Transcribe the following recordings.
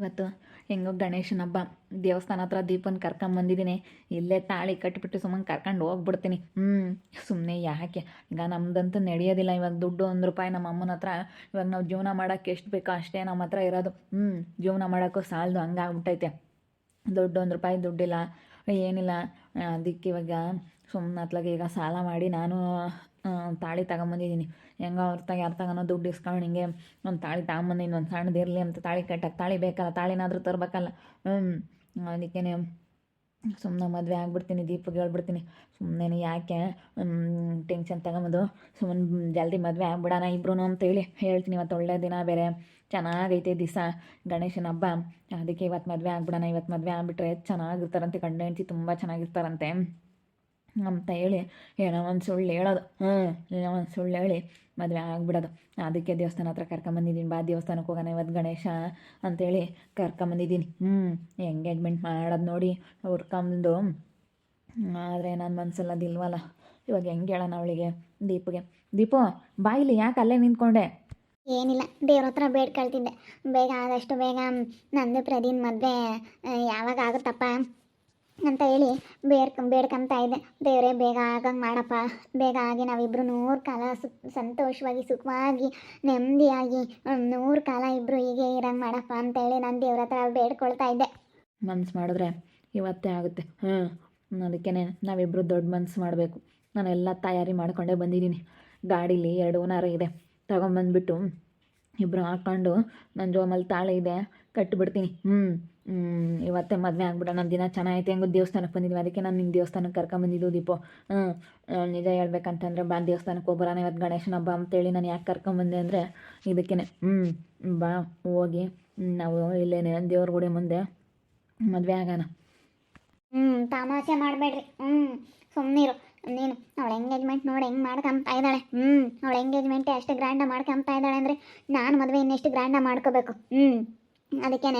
ಇವತ್ತು ಹೆಂಗೋ ಗಣೇಶನ ಹಬ್ಬ. ದೇವಸ್ಥಾನ ಹತ್ರ ದೀಪನ ಕರ್ಕೊಂಬಂದಿದ್ದೀನಿ ಇಲ್ಲೇ ತಾಳಿ ಕಟ್ಬಿಟ್ಟು ಸುಮ್ಮನೆ ಕರ್ಕೊಂಡು ಹೋಗ್ಬಿಡ್ತೀನಿ. ಹ್ಞೂ ಸುಮ್ಮನೆ ಯಾಕೆ? ಈಗ ನಮ್ದಂತೂ ನಡೆಯೋದಿಲ್ಲ. ಇವಾಗ ದುಡ್ಡು ಒಂದು ರೂಪಾಯಿ ನಮ್ಮ ಅಮ್ಮನ ಹತ್ರ. ಇವಾಗ ನಾವು ಜೀವನ ಮಾಡೋಕ್ಕೆ ಎಷ್ಟು ಬೇಕೋ ಅಷ್ಟೇ ನಮ್ಮ ಹತ್ರ ಇರೋದು. ಹ್ಞೂ ಜೀವನ ಮಾಡೋಕ್ಕೂ ಸಾಲದು ಹಂಗಾಗ್ಬಿಟ್ಟೈತೆ. ದುಡ್ಡು ಒಂದು ರೂಪಾಯಿ ದುಡ್ಡಿಲ್ಲ, ಏನಿಲ್ಲ. ಅದಕ್ಕೆ ಇವಾಗ ಸುಮ್ಮನೆ ಅತ್ಲಾಗೆ ಈಗ ಸಾಲ ಮಾಡಿ ನಾನು ತಾಳಿ ತಗೊಂಬಂದಿದ್ದೀನಿ. ಹೆಂಗೋ ಅವ್ರ ತಗ ಯಾರು ದುಡ್ಡು ಇಸ್ಕೊಂಡು ಹಿಂಗೆ ಒಂದು ತಾಳಿ ತಗೊಂಬಂದಿನಿ, ಒಂದು ಸಣ್ಣದಿರಲಿ ಅಂತ ತಾಳಿ ಕಟ್ಟಕ್ಕೆ ತಾಳಿ ಬೇಕಲ್ಲ, ತಾಳಿನಾದರೂ ತರಬೇಕಲ್ಲ. ಹ್ಞೂ ಸುಮ್ಮನೆ ಮದುವೆ ಆಗ್ಬಿಡ್ತೀನಿ ದೀಪಕ್ಕೆ ಹೇಳ್ಬಿಡ್ತೀನಿ. ಸುಮ್ಮನೆ ಯಾಕೆ ಟೆನ್ಷನ್ ತಗೊಂಬಂದು ಸುಮ್ಮನೆ ಜಲ್ದಿ ಮದುವೆ ಆಗ್ಬಿಡೋಣ ಇಬ್ರು ಅಂತೇಳಿ ಹೇಳ್ತೀನಿ. ಇವತ್ತು ಒಳ್ಳೆ ದಿನ ಬೇರೆ, ಚೆನ್ನಾಗೈತೆ ದಿವಸ ಗಣೇಶನ ಹಬ್ಬ, ಅದಕ್ಕೆ ಇವತ್ತು ಮದುವೆ ಆಗ್ಬಿಡೋಣ. ಇವತ್ತು ಮದುವೆ ಆಗ್ಬಿಟ್ರೆ ಚೆನ್ನಾಗಿರ್ತಾರಂತೆ, ಗಂಡ ಹೆಂಡತಿ ತುಂಬ ಚೆನ್ನಾಗಿರ್ತಾರಂತೆ. ಅಂತ ಹೇಳಿ ಏನೋ ಒಂದು ಸುಳ್ಳು ಹೇಳೋದು. ಹ್ಞೂ ಏನೋ ಒಂದು ಸುಳ್ಳು ಹೇಳಿ ಮದುವೆ ಆಗ್ಬಿಡೋದು. ಅದಕ್ಕೆ ದೇವಸ್ಥಾನ ಹತ್ರ ಕರ್ಕೊಂಬಂದಿದ್ದೀನಿ ಬಾ ದೇವಸ್ಥಾನಕ್ಕೆ ಹೋಗೋಣ ಇವತ್ತು ಗಣೇಶ ಅಂತೇಳಿ ಕರ್ಕೊಂಬಂದಿದ್ದೀನಿ ಹ್ಞೂ ಎಂಗೇಜ್ಮೆಂಟ್ ಮಾಡೋದು ನೋಡಿ ಹುರ್ಕೊಂಬಂದು ಆದರೆ ನನ್ನ ಮನಸ್ಸಲ್ಲಿ ಅದಿಲ್ವಲ್ಲ ಇವಾಗ ಹೆಂಗೆ ಹೇಳೋಣ ಅವಳಿಗೆ ದೀಪಿಗೆ. ದೀಪು ಬಾಯಿಲಿ ಯಾಕೆ ಅಲ್ಲೇ ನಿಂತ್ಕೊಂಡೆ? ಏನಿಲ್ಲ ದೇವ್ರ ಹತ್ರ ಬೇಡ್ಕೊಳ್ತಿದ್ದೆ ಬೇಗ ಆದಷ್ಟು ಬೇಗ ನಂದು ಪ್ರದೀನ್ ಮದುವೆ ಯಾವಾಗ ಆಗುತ್ತಪ್ಪ? ಅಂತ ಹೇಳಿ ಬೇಡ್ಕ, ಬೇಡ್ಕೊಂತ ಇದ್ದೆ. ದೇವರೇ, ಬೇಗ ಆಗಂಗೆ ಮಾಡಪ್ಪ. ಬೇಗ ಆಗಿ ನಾವಿಬ್ಬರು ನೂರು ಕಾಲ ಸುಖ ಸಂತೋಷವಾಗಿ, ಸುಖವಾಗಿ, ನೆಮ್ಮದಿಯಾಗಿ ನೂರು ಕಾಲ ಇಬ್ಬರು ಹೀಗೆ ಇರಂಗೆ ಮಾಡಪ್ಪ ಅಂತ ಹೇಳಿ ನಾನು ದೇವ್ರ ಹತ್ರ ಬೇಡ್ಕೊಳ್ತಾ ಇದ್ದೆ. ಮನ್ಸು ಮಾಡಿದ್ರೆ ಇವತ್ತೇ ಆಗುತ್ತೆ. ಹ್ಞೂ ಅದಕ್ಕೇ ನಾವಿಬ್ಬರು ದೊಡ್ಡ ಮನ್ಸು ಮಾಡಬೇಕು. ನಾನೆಲ್ಲ ತಯಾರಿ ಮಾಡ್ಕೊಂಡೇ ಬಂದಿದ್ದೀನಿ. ಗಾಡೀಲಿ ಎರಡು ಓನರ್ ಇದೆ. ತಗೊಂಬಂದ್ಬಿಟ್ಟು ಇಬ್ಬರು ಹಾಕ್ಕೊಂಡು ನನ್ನ ಜೋಮಲ್ಲಿ ತಾಳೆ ಇದೆ ಕಟ್ಟಿಬಿಡ್ತೀನಿ ಹ್ಞೂ ಇವತ್ತೇ ಮದುವೆ ಆಗ್ಬಿಡೋಣ. ನನ್ನ ದಿನ ಚೆನ್ನಾಗೈತೆ, ಹೆಂಗೋ ದೇವಸ್ಥಾನಕ್ಕೆ ಬಂದಿದ್ವಿ. ಅದಕ್ಕೆ ನಾನು ನಿಮ್ಮ ದೇವಸ್ಥಾನಕ್ಕೆ ಕರ್ಕೊಂಬಂದಿದ್ದು ದೀಪ. ಹ್ಞೂ ನಿಜ ಹೇಳ್ಬೇಕಂತಂದ್ರೆ ಬಾ ದೇವಸ್ಥಾನಕ್ಕೆ ಹೋಗ್ಬರೋಣ ಇವತ್ತು ಗಣೇಶನ ಹಬ್ಬ ಅಂತೇಳಿ ನಾನು ಯಾಕೆ ಕರ್ಕೊಂಬಂದೆ ಅಂದರೆ ಇದಕ್ಕೇ ಹ್ಞೂ ಬಾ, ಹೋಗಿ. ನಾವು ಇಲ್ಲೇನೆ ದೇವ್ರ ಗುಡಿ ಮುಂದೆ ಮದುವೆ ಆಗೋಣ. ಹ್ಞೂ ತಮಾಷೆ ಮಾಡಬೇಡ್ರಿ. ಹ್ಞೂ ಸುಮ್ಮನಿರು ನೀನು, ಅವಳ ಎಂಗೇಜ್ಮೆಂಟ್ ನೋಡಿ ಹೆಂಗೆ ಮಾಡ್ಕೊಂತ ಇದ್ದಾಳೆ. ಹ್ಞೂ ಅವಳ ಎಂಗೇಜ್ಮೆಂಟ್ ಅಷ್ಟು ಗ್ರ್ಯಾಂಡಾಗಿ ಮಾಡ್ಕೊಂತ ಇದ್ದಾಳೆ ಅಂದರೆ ನಾನು ಮದುವೆ ಇನ್ನೆಷ್ಟು ಗ್ರ್ಯಾಂಡಾಗಿ ಮಾಡ್ಕೋಬೇಕು. ಹ್ಞೂ ಅದಕ್ಕೇ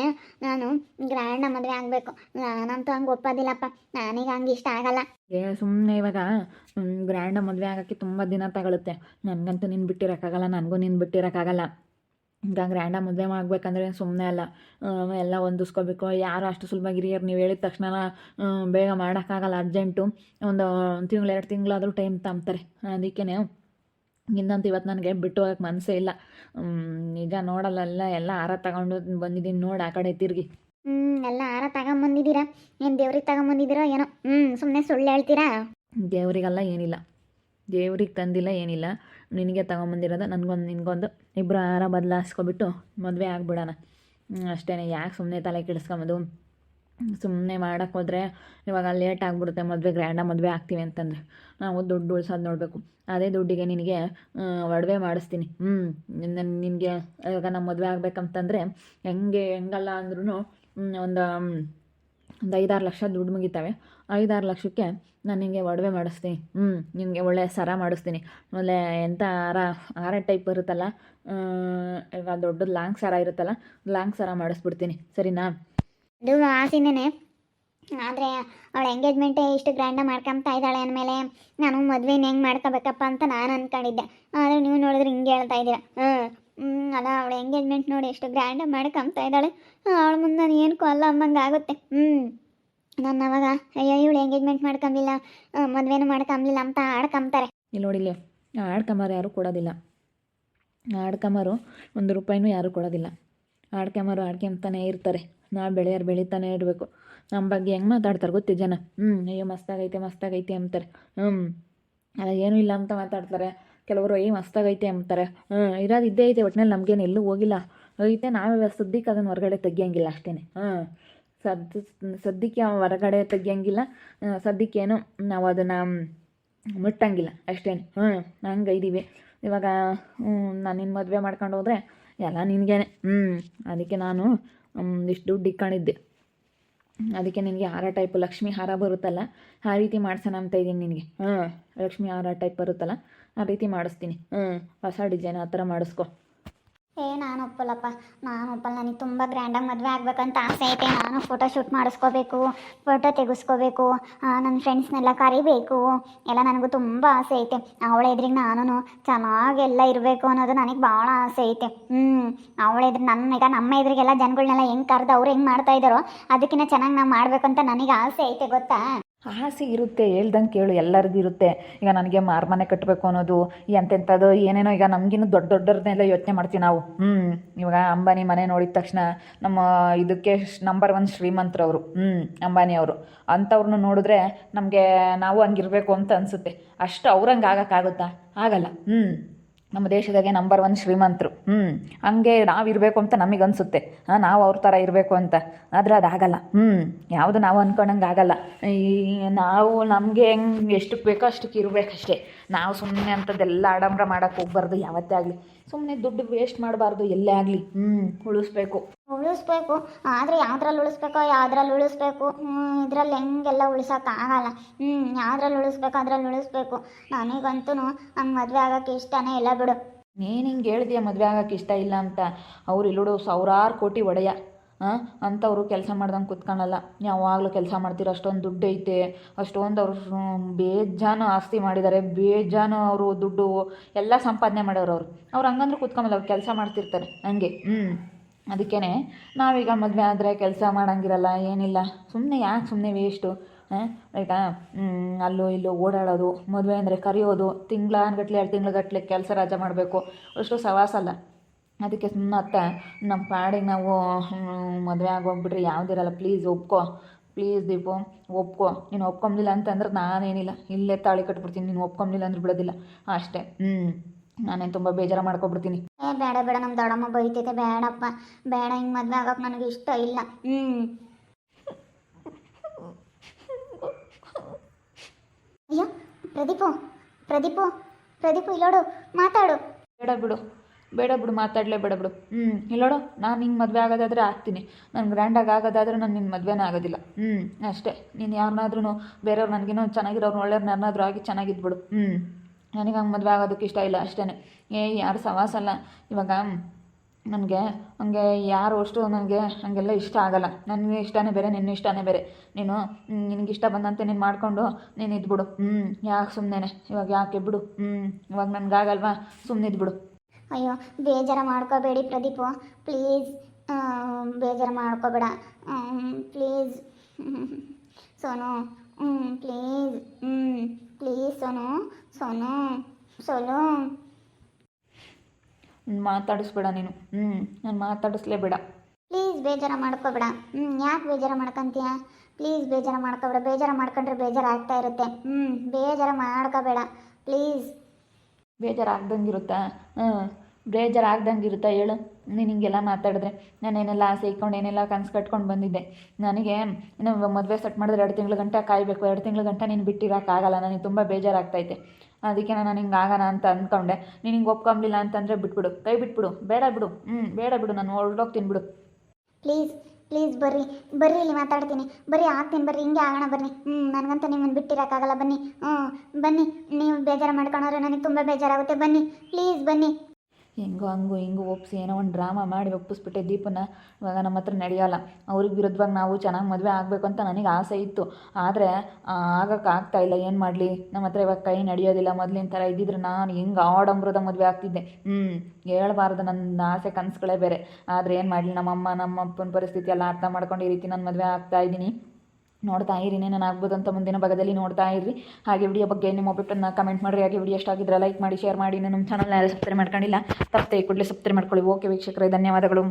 ನಾನು ಗ್ರ್ಯಾಂಡ ಮದುವೆ ಆಗಬೇಕು. ನಾನಂತೂ ಹಂಗೆ ಒಪ್ಪೋದಿಲ್ಲಪ್ಪ. ನನಗೆ ಹಂಗೆ ಇಷ್ಟ ಆಗಲ್ಲ. ಏ ಸುಮ್ಮನೆ ಇವಾಗ ಗ್ರ್ಯಾಂಡ ಮದುವೆ ಆಗೋಕ್ಕೆ ತುಂಬ ದಿನ ತಗೊಳುತ್ತೆ. ನನಗಂತೂ ನಿನ್ನ ಬಿಟ್ಟಿರೋಕ್ಕಾಗಲ್ಲ, ನನಗೂ ನಿನ್ನ ಬಿಟ್ಟಿರೋಕ್ಕಾಗಲ್ಲ. ಈಗ ಗ್ರ್ಯಾಂಡ ಮದುವೆ ಮಾಡಬೇಕಂದ್ರೆ ಸುಮ್ಮನೆ ಅಲ್ಲ. ಎಲ್ಲ ಹೊಂದಿಸ್ಕೋಬೇಕು. ಯಾರು ಅಷ್ಟು ಸುಲಭ ಹಿರಿಯರು ನೀವು ಹೇಳಿದ ತಕ್ಷಣ ಬೇಗ ಮಾಡೋಕ್ಕಾಗಲ್ಲ ಅರ್ಜೆಂಟು ಒಂದು, ತಿಂಗಳು, ಎರಡು ತಿಂಗಳಾದರೂ ಟೈಮ್ ತಂಬ್ತಾರೆ ಅದಕ್ಕೇ ಇನ್ನಂತೂ ಇವತ್ತು ನನಗೆ ಬಿಟ್ಟು ಹೋಗಕ್ಕೆ ಮನಸ್ಸೇ ಇಲ್ಲ. ಈಗ ನಿಜ ನೋಡಲ್ಲ ಎಲ್ಲ ಆರ ತಗೊಂಡು ಬಂದಿದ್ದೀನಿ. ನೋಡಿ ಆ ಕಡೆ ತಿರುಗಿ. ಹ್ಞೂ ಎಲ್ಲ ಆರ ತಗೊಂಬಂದಿದ್ದೀರಾ ಏನು ದೇವ್ರಿಗೆ ತಗೊಂಬಂದಿದ್ದೀರಾ ಏನೋ? ಹ್ಞೂ ಸುಮ್ಮನೆ ಸುಳ್ಳು ಹೇಳ್ತೀರಾ? ದೇವರಿಗೆಲ್ಲ ಏನಿಲ್ಲ. ದೇವ್ರಿಗೆ ತಂದಿಲ್ಲ ಏನಿಲ್ಲ. ನಿನಗೆ ತಗೊಂಬಂದಿರೋದು ನನಗೊಂದು ನಿನಗೊಂದು ಇಬ್ಬರು ಆರ ಬದಲಾಯಿಸ್ಕೊಬಿಟ್ಟು ಮದುವೆ ಆಗ್ಬಿಡೋಣ. ಅಷ್ಟೇ ಯಾಕೆ ಸುಮ್ಮನೆ ತಲೆ ಕೆಡಿಸ್ಕೊಂಬೋದು? ಸುಮ್ಮನೆ ಮಾಡೋಕ್ಕೆ ಹೋದರೆ ಇವಾಗ ಲೇಟ್ ಆಗಿಬಿಡುತ್ತೆ, ಮದುವೆ ಗ್ರ್ಯಾಂಡ ಮದುವೆ ಆಗ್ತೀವಿ ಅಂತಂದರೆ. ನಾವು ದುಡ್ಡು ಉಳ್ಸೋದು ನೋಡಬೇಕು. ಅದೇ ದುಡ್ಡಿಗೆ ನಿನಗೆ ಒಡವೆ ಮಾಡಿಸ್ತೀನಿ. ಹ್ಞೂ ನಿನಗೆ, ಇವಾಗ ನಮ್ಮ ಮದುವೆ ಆಗಬೇಕಂತಂದರೆ ಹೆಂಗೆ, ಹೆಂಗಲ್ಲ ಅಂದ್ರೂ ಒಂದು ಒಂದು ಐದಾರು ಲಕ್ಷ ದುಡ್ಡು ಮುಗಿತವೆ. ಐದಾರು ಲಕ್ಷಕ್ಕೆ ನಾನು ನಿನಗೆ ಒಡವೆ ಮಾಡಿಸ್ತೀನಿ. ಹ್ಞೂ ನಿನಗೆ ಒಳ್ಳೆ ಸರ ಮಾಡಿಸ್ತೀನಿ. ಆಮೇಲೆ ಎಂಥ ಹಾರ ಹಾರ ಟೈಪ್ ಇರುತ್ತಲ್ಲ ಇವಾಗ ದೊಡ್ಡದು ಲಾಂಗ್ ಸರ ಇರುತ್ತಲ್ಲ, ಲಾಂಗ್ ಸರ ಮಾಡಿಸ್ಬಿಡ್ತೀನಿ. ಸರಿನಾ? ಇದು ಆಸೆನೇ ಆದರೆ ಅವಳ ಎಂಗೇಜ್ಮೆಂಟೇ ಇಷ್ಟು ಗ್ರ್ಯಾಂಡಾಗಿ ಮಾಡ್ಕೊತಾ ಇದ್ದಾಳೆ ಅಂದಮೇಲೆ ನಾನು ಮದುವೆನ ಹೆಂಗೆ ಮಾಡ್ಕೋಬೇಕಪ್ಪ ಅಂತ ನಾನು ಅಂದ್ಕೊಂಡಿದ್ದೆ ಆದರೆ ನೀವು ನೋಡಿದ್ರೆ ಹಿಂಗೆ ಹೇಳ್ತಾ ಇದ್ದೀರಾ. ಹ್ಞೂ ಅಲ್ಲ ಅವಳ ಎಂಗೇಜ್ಮೆಂಟ್ ನೋಡಿ ಎಷ್ಟು ಗ್ರ್ಯಾಂಡಾಗಿ ಮಾಡ್ಕೊಂಬ್ತಾ ಇದ್ದಾಳೆ. ಅವಳ ಮುಂದೆ ನಾನು ಏನು ಕೊಲ್ಲ ಅಮ್ಮಂಗೆ ಆಗುತ್ತೆ. ಹ್ಞೂ ನಾನು ಅವಾಗ, ಅಯ್ಯೋ, ಇವಳು ಎಂಗೇಜ್ಮೆಂಟ್ ಮಾಡ್ಕೊಂಬಿಲ್ಲ ಮದುವೆನೂ ಮಾಡ್ಕೊಂಬಿಲ್ಲ ಅಂತ ಆಡ್ಕೊಂತಾರೆ ಇಲ್ಲಿ ನೋಡಿಲ್ಲ ಆಡ್ಕೊಂಬಾರು ಯಾರೂ ಕೊಡೋದಿಲ್ಲ. ಆಡ್ಕೊಂಬಾರು ಒಂದು ರೂಪಾಯಿನೂ ಯಾರೂ ಕೊಡೋದಿಲ್ಲ. ಆಡ್ಕೊಂಬಾರು ಆಡ್ಕೊಂತಾನೆ ಇರ್ತಾರೆ. ನಾವು ಬೆಳೆಯೋರು ಬೆಳೀತಾನೆ ಇರಬೇಕು. ನಮ್ಮ ಬಗ್ಗೆ ಹೆಂಗೆ ಮಾತಾಡ್ತಾರೆ ಗೊತ್ತಿ ಜನ? ಹ್ಞೂ ಅಯ್ಯೋ ಮಸ್ತಾಗೈತೆ ಮಸ್ತಾಗೈತೆ ಅಂತಾರೆ. ಹ್ಞೂ ಅಲ್ಲ ಏನೂ ಇಲ್ಲ ಅಂತ ಮಾತಾಡ್ತಾರೆ. ಕೆಲವರು ಏ ಮಸ್ತಾಗೈತೆ ಅಂತಾರೆ. ಹ್ಞೂ ಇರೋದು ಇದ್ದೇ ಐತೆ ಒಟ್ಟಿನಲ್ಲಿ ನಮಗೇನು ಎಲ್ಲೂ ಹೋಗಿಲ್ಲ. ಐತೆ, ನಾವೇ ಸದ್ಯಕ್ಕೆ ಅದನ್ನು ಹೊರಗಡೆ ತೆಗಿಯಂಗಿಲ್ಲ ಅಷ್ಟೇ ಹ್ಞೂ ಸದ್ ಸದ್ಯಕ್ಕೆ ಹೊರಗಡೆ ತೆಗಿಯಂಗಿಲ್ಲ. ಸದ್ಯಕ್ಕೇನು ನಾವು ಅದನ್ನು ಮುಟ್ಟಂಗಿಲ್ಲ ಅಷ್ಟೇ ಹ್ಞೂ ಹಂಗೆ ಇದ್ದೀವಿ ಇವಾಗ ನಾನು ನಿನ್ನ ಮದುವೆ ಮಾಡ್ಕೊಂಡು ಹೋದರೆ ಎಲ್ಲ ನಿನಗೇನೆ. ಹ್ಞೂ ಅದಕ್ಕೆ ನಾನು ಇಷ್ಟು ದುಡ್ಡು ಇಕ್ಕೊಂಡಿದ್ದೆ ಅದಕ್ಕೆ ನಿನಗೆ ಹಾರ ಟೈಪ್ ಲಕ್ಷ್ಮಿ ಹಾರ ಬರುತ್ತಲ್ಲ, ಆ ರೀತಿ ಮಾಡ್ಸೋಣ ಅಂತ ಇದ್ದೀನಿ ನಿನಗೆ. ಹಾಂ ಲಕ್ಷ್ಮಿ ಹಾರ ಟೈಪ್ ಬರುತ್ತಲ್ಲ, ಆ ರೀತಿ ಮಾಡಿಸ್ತೀನಿ. ಹ್ಞೂ ಹೊಸ ಡಿಸೈನ್ ಆ ಥರ ಮಾಡಿಸ್ಕೊ. ಏ, ನಾನು ಒಪ್ಪಲ್ಲಪ್ಪ. ನಾನು ಒಪ್ಪಲ್ಲ. ನನಗೆ ತುಂಬ ಗ್ರ್ಯಾಂಡಾಗಿ ಮದುವೆ ಆಗಬೇಕಂತ ಆಸೆ ಐತೆ. ನಾನು ಫೋಟೋ ಶೂಟ್ ಮಾಡಿಸ್ಕೋಬೇಕು ಫೋಟೋ ತೆಗೆಸ್ಕೋಬೇಕು ನನ್ನ ಫ್ರೆಂಡ್ಸ್ನೆಲ್ಲ ಕರಿಬೇಕು. ಎಲ್ಲ ನನಗೂ ತುಂಬ ಆಸೆ ಐತೆ. ಅವಳ ಎದುರಿಗೆ ನಾನು ಚೆನ್ನಾಗೆಲ್ಲ ಇರಬೇಕು ಅನ್ನೋದು ನನಗೆ ಭಾಳ ಆಸೆ ಐತೆ. ಹ್ಞೂ ಅವಳ ಎದುರು ನನ್ನ ಈಗ ನಮ್ಮ ಎದುರಿಗೆಲ್ಲ ಜನಗಳನ್ನೆಲ್ಲ ಹೆಂಗೆ ಕರೆದು ಅವ್ರು ಹೆಂಗೆ ಮಾಡ್ತಾ ಇದ್ದಾರೋ ಅದಕ್ಕಿಂತ ಚೆನ್ನಾಗಿ ನಾವು ಮಾಡಬೇಕಂತ ನನಗೆ ಆಸೆ ಐತೆ, ಗೊತ್ತಾ? ಆಸೆ ಇರುತ್ತೆ, ಹೇಳ್ದಂಗೆ ಕೇಳು, ಎಲ್ಲರಿಗೂ ಇರುತ್ತೆ. ಈಗ ನನಗೆ ಮಾರ್ಮನೆ ಕಟ್ಟಬೇಕು ಅನ್ನೋದು ಎಂತೆಂಥದ್ದು ಏನೇನೋ ಈಗ ನಮಗಿನ್ನೂ ದೊಡ್ಡ ದೊಡ್ಡವ್ರನ್ನೆಲ್ಲ ಯೋಚನೆ ಮಾಡ್ತೀವಿ ನಾವು. ಹ್ಞೂ ಇವಾಗ ಅಂಬಾನಿ ಮನೆ ನೋಡಿದ ತಕ್ಷಣ ನಮ್ಮ ಇದಕ್ಕೆ ನಂಬರ್ ಒನ್ ಶ್ರೀಮಂತರವರು. ಹ್ಞೂ ಅಂಬಾನಿ ಅವರು. ಅಂಥವ್ರನ್ನ ನೋಡಿದ್ರೆ ನಮಗೆ ನಾವು ಹಂಗಿರ್ಬೇಕು ಅಂತ ಅನಿಸುತ್ತೆ. ಅಷ್ಟು ಅವ್ರಂಗೆ ಆಗೋಕ್ಕಾಗುತ್ತಾ ಆಗಲ್ಲ. ಹ್ಞೂ ನಮ್ಮ ದೇಶದಾಗೆ ನಂಬರ್ ಒನ್ ಶ್ರೀಮಂತರು. ಹ್ಞೂ ಹಂಗೆ ನಾವು ಇರಬೇಕು ಅಂತ ನಮಗೆ ಅನಿಸುತ್ತೆ. ಹಾಂ, ನಾವು ಅವ್ರ ಥರ ಇರಬೇಕು ಅಂತ. ಆದರೆ ಅದಾಗಲ್ಲ ಹ್ಞೂ ಯಾವುದು ನಾವು ಅಂದ್ಕೊಂಡಂಗೆ ಆಗಲ್ಲ. ಈ ನಾವು ನಮಗೆ ಹೆಂಗೆ ಎಷ್ಟಕ್ಕೆ ಬೇಕೋ ಅಷ್ಟಕ್ಕೆ ಇರಬೇಕಷ್ಟೇ. ನಾವು ಸುಮ್ಮನೆ ಅಂಥದ್ದೆಲ್ಲ ಆಡಂಬರ ಮಾಡೋಕ್ಕೆ ಹೋಗ್ಬಾರ್ದು ಯಾವತ್ತೇ ಆಗಲಿ. ಸುಮ್ಮನೆ ದುಡ್ಡು ವೇಸ್ಟ್ ಮಾಡಬಾರ್ದು ಎಲ್ಲೇ ಆಗಲಿ. ಹ್ಞೂ ಉಳಿಸ್ಬೇಕು. ಉಳಿಸ್ಬೇಕು. ಆದರೆ ಯಾವ್ದ್ರಲ್ಲಿ ಉಳಿಸ್ಬೇಕೋ ಯಾವ್ದ್ರಲ್ಲಿ ಉಳಿಸ್ಬೇಕು? ಇದ್ರಲ್ಲಿ ಹೆಂಗೆಲ್ಲ ಉಳಿಸೋಕ್ಕಾಗಲ್ಲ ಹ್ಞೂ ಯಾವ್ದ್ರಲ್ಲಿ ಉಳಿಸ್ಬೇಕು ಅದ್ರಲ್ಲಿ ಉಳಿಸ್ಬೇಕು. ನನಗಂತೂ ಹಂಗೆ ಮದುವೆ ಆಗೋಕ್ಕೆ ಇಷ್ಟನೇ ಇಲ್ಲ ಬಿಡು. ನೀನು ಹಿಂಗೆ ಹೇಳ್ದೀಯ ಮದುವೆ ಆಗೋಕ್ಕೆ ಇಷ್ಟ ಇಲ್ಲ ಅಂತ? ಅವ್ರು ಇಲ್ಲೋಡು ಸಾವಿರಾರು ಕೋಟಿ ಒಡೆಯ. ಅಂಥವ್ರು ಕೆಲಸ ಮಾಡ್ದಂಗೆ ಕುತ್ಕೊಳ್ಳಲ್ಲ ಯಾವಾಗಲೂ ಕೆಲಸ ಮಾಡ್ತೀರ, ಅಷ್ಟೊಂದು ದುಡ್ಡು ಐತೆ. ಅಷ್ಟೊಂದು ಅವರು ಬೇಜಾನು ಆಸ್ತಿ ಮಾಡಿದ್ದಾರೆ ಬೇಜಾನು ಅವರು ದುಡ್ಡು ಎಲ್ಲ ಸಂಪಾದನೆ ಮಾಡೋರು ಅವರು. ಅವ್ರು ಹಂಗಂದ್ರೆ ಕುತ್ಕೊಂಬಲ್ಲ, ಅವ್ರು ಕೆಲಸ ಮಾಡ್ತಿರ್ತಾರೆ. ಹಂಗೆ. ಹ್ಞೂ ಅದಕ್ಕೇ ನಾವೀಗ ಮದುವೆ ಆದರೆ ಕೆಲಸ ಮಾಡೋಂಗಿರಲ್ಲ, ಏನಿಲ್ಲ. ಸುಮ್ಮನೆ ಯಾಕೆ ಸುಮ್ಮನೆ ವೇಸ್ಟು ಹಾಂ ಆಯಿತಾ? ಅಲ್ಲೋ ಇಲ್ಲೋ ಓಡಾಡೋದು, ಮದುವೆ ಅಂದರೆ ಕರೆಯೋದು ತಿಂಗಳಾನ್ಗಟ್ಲೆ ಎರಡು ತಿಂಗ್ಳುಗಟ್ಲೆ ಕೆಲಸ ರಾಜ ಮಾಡಬೇಕು. ಅಷ್ಟು ಸವಾಸ ಅಲ್ಲ ಅದಕ್ಕೆ ಸುಮ್ಮನೆ ಅತ್ತ ನಮ್ಮ ಪಾಡಿಗೆ ನಾವು ಮದುವೆ ಆಗೋಗ್ಬಿಟ್ರೆ ಯಾವುದಿರಲ್ಲ ಪ್ಲೀಸ್ ಒಪ್ಕೋ ಪ್ಲೀಸ್ ದೀಪು ಒಪ್ಕೋ. ನೀನು ಒಪ್ಕೊಂಬಿಲ್ಲ ಅಂತಂದ್ರೆ ನಾನೇನಿಲ್ಲ. ಇಲ್ಲೇ ತಾಳಿ ಕಟ್ಬಿಡ್ತೀನಿ. ನೀನು ಒಪ್ಕೊಂಬಲಿಲ್ಲ ಅಂದ್ರೆ ಬಿಡೋದಿಲ್ಲ. ಅಷ್ಟೇ. ಹ್ಞೂ ನಾನೇನು ತುಂಬ ಬೇಜಾರು ಮಾಡ್ಕೊಬಿಡ್ತೀನಿ. ಏ ಬೇಡ ಬೇಡ. ನಮ್ಮ ದೊಡ್ಡಮ್ಮ ಬೈತೈತೆ. ಬೇಡಪ್ಪ. ಬೇಡ ಹಿಂಗೆ ಮದುವೆ ಆಗೋಕೆ ನನಗೆ ಇಷ್ಟ ಇಲ್ಲ. ಹ್ಞೂ ಅಯ್ಯೋ ಪ್ರದೀಪು ಪ್ರದೀಪು ಪ್ರದೀಪು ಇಲ್ಲೋಡು. ಮಾತಾಡು. ಬೇಡ ಬಿಡು. ಬೇಡ ಬಿಡು, ಮಾತಾಡಲೇ ಬೇಡ ಬಿಡು. ಹ್ಞೂ ಇಲ್ಲೋಡು ನಾನು ನಿಂಗೆ ಮದುವೆ ಆಗೋದಾದರೆ ಆಗ್ತೀನಿ. ನಾನು ಗ್ರ್ಯಾಂಡಾಗಿ ಆಗೋದಾದ್ರೆ ನಾನು ನಿನ್ನ ಮದುವೆನೇ ಆಗೋದಿಲ್ಲ. ಹ್ಞೂ ಅಷ್ಟೇ. ನೀನು ಯಾರನ್ನಾದ್ರೂ ಬೇರೆಯವ್ರು ನನಗಿನ್ನೂ ಚೆನ್ನಾಗಿರೋರು ಒಳ್ಳೆಯವ್ರನ್ನ ಯಾರನ್ನಾದ್ರೂ ಆಗಿ ಚೆನ್ನಾಗಿದ್ಬಿಡು ಹ್ಞೂ ನನಗೆ ಹಂಗೆ ಮದುವೆ ಆಗೋದಕ್ಕೆ ಇಷ್ಟ ಇಲ್ಲ ಅಷ್ಟೇ ಏ, ಯಾರು ಸವಾಸ ಅಲ್ಲ. ಇವಾಗ ನನಗೆ, ಹಂಗೆ ಯಾರು ಅಷ್ಟು ನನಗೆ ಹಂಗೆಲ್ಲ ಇಷ್ಟ ಆಗಲ್ಲ. ನನಗೆ ಇಷ್ಟನೇ ಬೇರೆ ನಿನ್ನ ಇಷ್ಟನೇ ಬೇರೆ. ನೀನು ನಿನಗೆ ಇಷ್ಟ ಬಂದಂತೆ ನೀನು ಮಾಡಿಕೊಂಡು ನೀನು ಇದ್ಬಿಡು. ಹ್ಞೂ ಯಾಕೆ ಸುಮ್ಮನೆ ಇವಾಗ ಯಾಕೆ ಬಿಡು? ಹ್ಞೂ ಇವಾಗ ನನಗಾಗಲ್ವಾ? ಸುಮ್ಮನೆ ಇದ್ಬಿಡು ಅಯ್ಯೋ ಬೇಜಾರು ಮಾಡ್ಕೋಬೇಡಿ ಪ್ರದೀಪು. ಪ್ಲೀಸ್ ಬೇಜಾರು ಮಾಡ್ಕೋಬೇಡ. ಪ್ಲೀಸ್. ಸೋನು ಪ್ಲೀಸ್. ಹ್ಞೂ ಪ್ಲೀಸ್ ಸೋನು ಸೋನು ಸೋನು ಮಾತಾಡಿಸ್ಬೇಡ ನೀನು. ಹ್ಞೂ ನಾನು ಮಾತಾಡಿಸ್ಲೇಬೇಡ. ಪ್ಲೀಸ್ ಬೇಜಾರು ಮಾಡ್ಕೋಬೇಡ. ಹ್ಞೂ ಯಾಕೆ ಬೇಜಾರು ಮಾಡ್ಕೊಂತೀಯ? ಪ್ಲೀಸ್ ಬೇಜಾರು ಮಾಡ್ಕೋಬೇಡ. ಬೇಜಾರು ಮಾಡ್ಕೊಂಡ್ರೆ ಬೇಜಾರು ಆಗ್ತಾ ಇರುತ್ತೆ. ಹ್ಞೂ ಬೇಜಾರು ಮಾಡ್ಕೋಬೇಡ. ಪ್ಲೀಸ್. ಬೇಜಾರಾಗ್ದಂಗೆ ಇರುತ್ತಾ ಹಾಂ ಬೇಜಾರಾಗ್ದಂಗೆ ಇರುತ್ತಾ ಹೇಳು. ನೀನು ಹಿಂಗೆಲ್ಲ ಮಾತಾಡಿದ್ರೆ ನಾನೇನೆಲ್ಲ ಆಸೆ ಇಟ್ಕೊಂಡು ಏನೆಲ್ಲ ಕನಸು ಕಟ್ಕೊಂಡು ಬಂದಿದ್ದೆ. ನನಗೆ ಇನ್ನು ಮದುವೆ ಸೆಟ್ ಮಾಡಿದ್ರೆ ಎರಡು ತಿಂಗಳ ಗಂಟೆ ಕಾಯಬೇಕು. ಎರಡು ತಿಂಗಳ ಗಂಟೆ ನೀನು ಬಿಟ್ಟಿರೋಕ್ಕಾಗಲ್ಲ. ನನಗೆ ತುಂಬ ಬೇಜಾರಾಗ್ತೈತೆ. ಅದಕ್ಕೆ ನಾನು ಹಿಂಗೆ ಆಗೋಣ ಅಂತ ಅಂದ್ಕೊಂಡೆ. ನೀನು ಹಿಂಗೆ ಒಪ್ಕೊಂಬಿಲ್ಲ ಅಂತಂದರೆ ಬಿಟ್ಬಿಡು. ಕೈ ಬಿಟ್ಬಿಡು. ಬೇಡ ಬಿಡು. ಹ್ಞೂ, ಬೇಡ ಬಿಡು. ನಾನು ಹೊರಟೋಗ್ತೀನಿ ಬಿಡು. ಪ್ಲೀಸ್ ಪ್ಲೀಸ್ ಬರ್ರಿ ಬರ್ರಿ ಇಲ್ಲಿ ಮಾತಾಡ್ತೀನಿ. ಬರ್ರಿ, ಆಗ್ತೀನಿ, ಬರ್ರಿ, ಹಿಂಗೆ ಆಗೋಣ ಬನ್ನಿ ಹ್ಞೂ ನನಗಂತೂ ನಿಮ್ಮನ್ನು ಬಿಟ್ಟಿರೋಕ್ಕಾಗಲ್ಲ, ಬನ್ನಿ. ಹ್ಞೂ ಬನ್ನಿ, ನೀವು ಬೇಜಾರು ಮಾಡ್ಕೊಂಡ್ರೆ ನನಗೆ ತುಂಬ ಬೇಜಾರಾಗುತ್ತೆ. ಬನ್ನಿ ಪ್ಲೀಸ್ ಬನ್ನಿ. ಹೆಂಗೋ ಹಂಗೋ ಹಿಂಗೋ ಒಪ್ಪಿಸಿ ಏನೋ ಒಂದು ಡ್ರಾಮಾ ಮಾಡಿ ಒಪ್ಪಿಸ್ಬಿಟ್ಟೆ ದೀಪನ ಇವಾಗ ನಮ್ಮ ಹತ್ರ ನಡೆಯೋಲ್ಲ ಅವ್ರಿಗೆ ವಿರುದ್ಧವಾಗಿ ನಾವು ಚೆನ್ನಾಗಿ ಮದುವೆ ಆಗಬೇಕು ಅಂತ ನನಗೆ ಆಸೆ ಇತ್ತು. ಆದರೆ ಆಗಕ್ಕೆ ಆಗ್ತಾ ಇಲ್ಲ. ಏನು ಮಾಡಲಿ? ನಮ್ಮ ಹತ್ರ ಇವಾಗ ಕೈ ನಡೆಯೋದಿಲ್ಲ. ಮೊದಲಿನ ಥರ ಇದ್ದಿದ್ರೆ ನಾನು ಹೆಂಗೆ ಆಡಂಬ್ರದ ಮದುವೆ ಆಗ್ತಿದ್ದೆ. ಹ್ಞೂ ಹೇಳ್ಬಾರ್ದು. ನನ್ನ ಆಸೆ ಕನಸುಗಳೇ ಬೇರೆ. ಆದರೆ ಏನು ಮಾಡಲಿ? ನಮ್ಮಮ್ಮ ನಮ್ಮ ಅಪ್ಪನ ಪರಿಸ್ಥಿತಿ ಎಲ್ಲ ಅರ್ಥ ಮಾಡ್ಕೊಂಡು ಈ ರೀತಿ ನಾನು ಮದುವೆ ಆಗ್ತಾ ಇದ್ದೀನಿ. ನೋಡ್ತಾ ಇರಿ ನಾನು ಅಂತ ಮುಂದಿನ ಭಾಗದಲ್ಲಿ ನೋಡ್ತಾ ಇರಿ ಹಾಗೆ ವಿಡಿಯೋ ಬಗ್ಗೆ ನಿಮ್ಮ ಒಬ್ಬಟ್ಟನ್ನು ಕಮೆಂಟ್ ಮಾಡಿರಿ. ಹಾಗೆ ವಿಡಿಯೋ ಎಷ್ಟಾಗಿದ್ರೆ ಲೈಕ್ ಮಾಡಿ ಶೇರ್ ಮಾಡಿ. ನಮ್ಮ ಚಾನಲ್ನ ಸಬ್ಸ್ಕ್ರೈಬ್ ಮಾಡ್ಕೊಂಡಿಲ್ಲ, ತಪ್ಪದೆ ಕೂಡಲೇ ಸಬ್ಸ್ಕ್ರೈಬ್ ಮಾಡ್ಕೊಳ್ಳಿ. ಓಕೆ ವೀಕ್ಷಕರೇ, ಧನ್ಯವಾದಗಳು.